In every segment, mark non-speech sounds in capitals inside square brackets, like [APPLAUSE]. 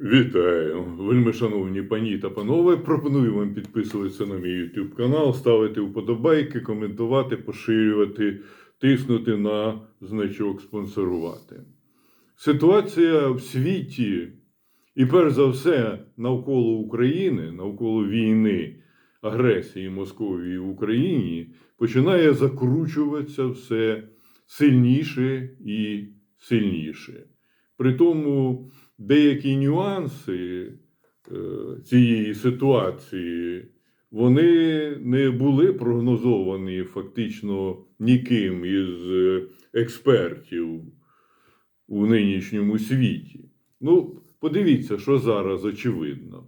Вітаю, вельми шановні пані та панове. Пропоную вам підписуватися на мій YouTube канал, ставити вподобайки, коментувати, поширювати, тиснути на значок спонсорувати. Ситуація в світі, і перш за все, навколо України, навколо війни, агресії Московії в Україні, починає закручуватися все сильніше і сильніше. При тому деякі нюанси е, цієї ситуації вони не були прогнозовані фактично ніким із е, експертів у нинішньому світі. Ну, подивіться, що зараз очевидно.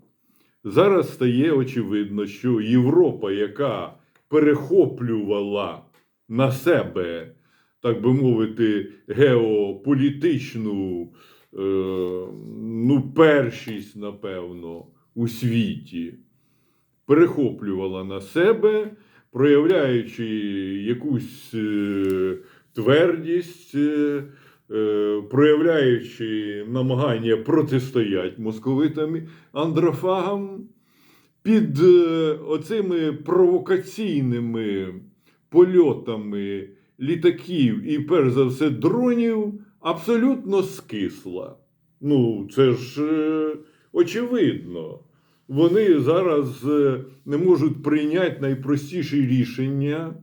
Зараз стає очевидно, що Європа, яка перехоплювала на себе, так би мовити, геополітичну ну, першість, напевно, у світі, перехоплювала на себе, проявляючи якусь е, твердість, е, е, проявляючи намагання протистояти московитам андрофагам, під е, оцими провокаційними польотами літаків і, перш за все, дронів абсолютно скисла. Ну, це ж е, очевидно. Вони зараз е, не можуть прийняти найпростіші рішення,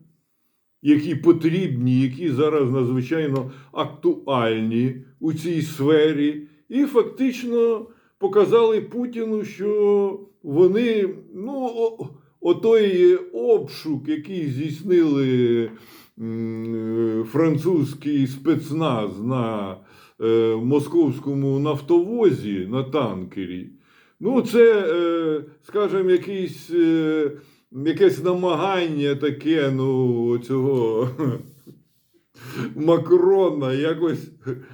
які потрібні, які зараз надзвичайно актуальні у цій сфері, і фактично показали Путіну, що вони, ну, отой обшук, який здійснили французький спецназ на е, московському нафтовозі на танкері. Ну, це, е, скажімо, якийсь, е, якесь намагання таке, ну, цього [LAUGHS] Макрона якось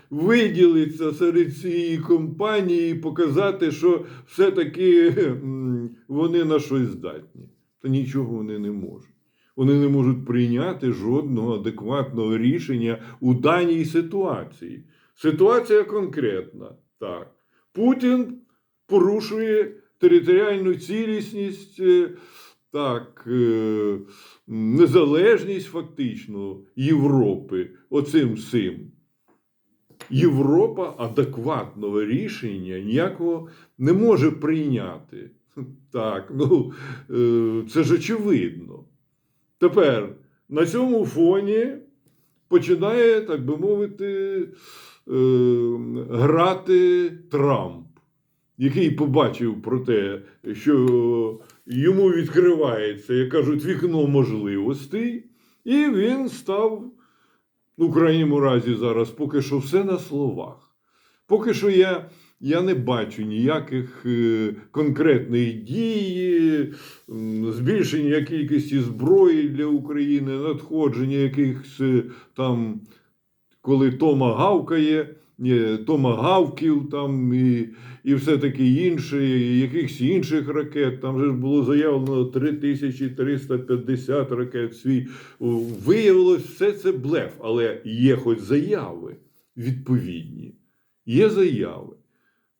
виділитися серед цієї компанії і показати, що все-таки вони на щось здатні. Та нічого вони не можуть. Вони не можуть прийняти жодного адекватного рішення у даній ситуації. Ситуація конкретна. Так. Путін порушує територіальну цілісність, е, так, е, незалежність фактично Європи оцим всім. Європа адекватного рішення ніякого не може прийняти. [LAUGHS] Так, ну е, це ж очевидно. Тепер на цьому фоні починає, так би мовити, е, грати Трамп, який побачив про те, що йому відкривається, як кажуть, вікно можливостей, і він став, ну, в крайньому разі, зараз поки що все на словах. Поки що я, я не бачу ніяких е, конкретних дій, збільшення кількості зброї для України, надходження якихось е, там, коли Тома гавкає, Тома гавків там і, і все таке інше, якихось інших ракет. Там же було заявлено 3350 ракет. Свій. Виявилось, все це блеф, але є хоч заяви відповідні. Є заяви.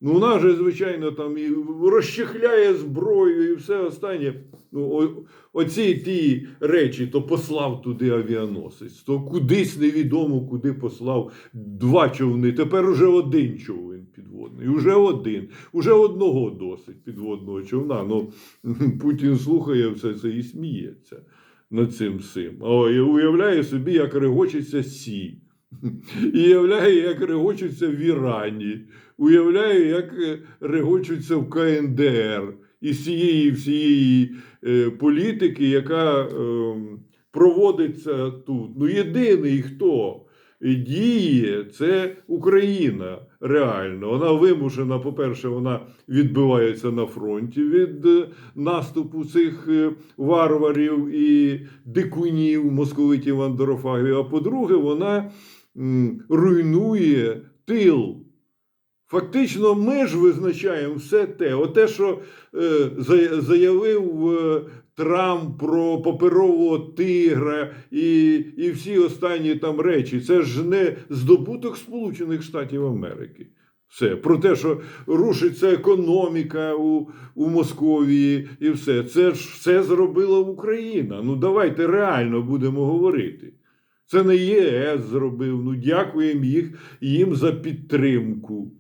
Ну, вона же, звичайно, там і розчехляє зброю і все останнє. Ну, о, оці ті речі, то послав туди авіаносець, то кудись невідомо куди послав два човни. Тепер уже один човен підводний. Уже один. Уже одного досить підводного човна. Ну, [LAUGHS] Путін слухає все це і сміється над цим. О, і уявляє собі, як регочеться Сі. І уявляє, як регочуться в Ірані, уявляю, як е, регочуться в КНДР із цієї всієї е, політики, яка е, проводиться тут. Ну, єдиний, хто діє, це Україна реально. Вона вимушена, по-перше, вона відбивається на фронті від е, наступу цих е, варварів і дикунів, московитів андрофагів. А по-друге, вона руйнує тил. Фактично, ми ж визначаємо все те. Оте, що е, заявив е, Трамп про паперового тигра і, і всі останні там речі. Це ж не здобуток Сполучених Штатів Америки. Все. Про те, що рушиться економіка у, у Московії і все. Це ж все зробила Україна. Ну давайте реально будемо говорити. Це не ЄС зробив. Ну дякуємо їх, їм за підтримку.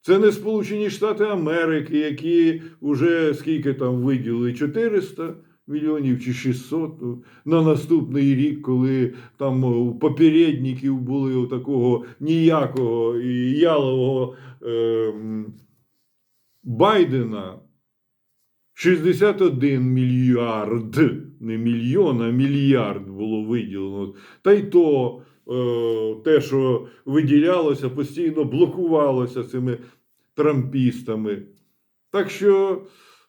Це не Сполучені Штати Америки, які вже скільки там виділили 400 мільйонів чи 600 ну, на наступний рік, коли там у попередників були у такого ніякого і ялового е, Байдена 61 мільярд, не мільйон, а мільярд було виділено. Та й то е, те, що виділялося, постійно блокувалося цими трампістами. Так що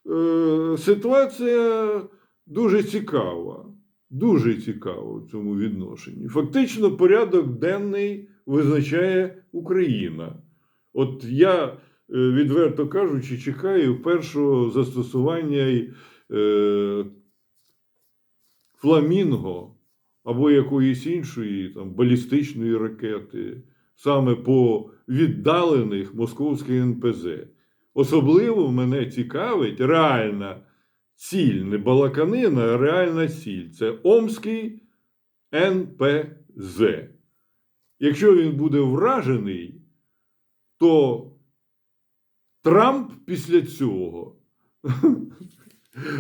е, ситуація дуже цікава. Дуже цікава в цьому відношенні. Фактично, порядок денний визначає Україна. От я, відверто кажучи, чекаю першого застосування е, фламінго або якоїсь іншої там, балістичної ракети саме по віддалених московських НПЗ. Особливо мене цікавить реальна ціль, не балаканина, а реальна ціль. Це Омський НПЗ. Якщо він буде вражений, то Трамп після цього [LAUGHS]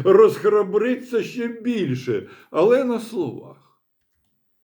розхрабриться ще більше, але на словах.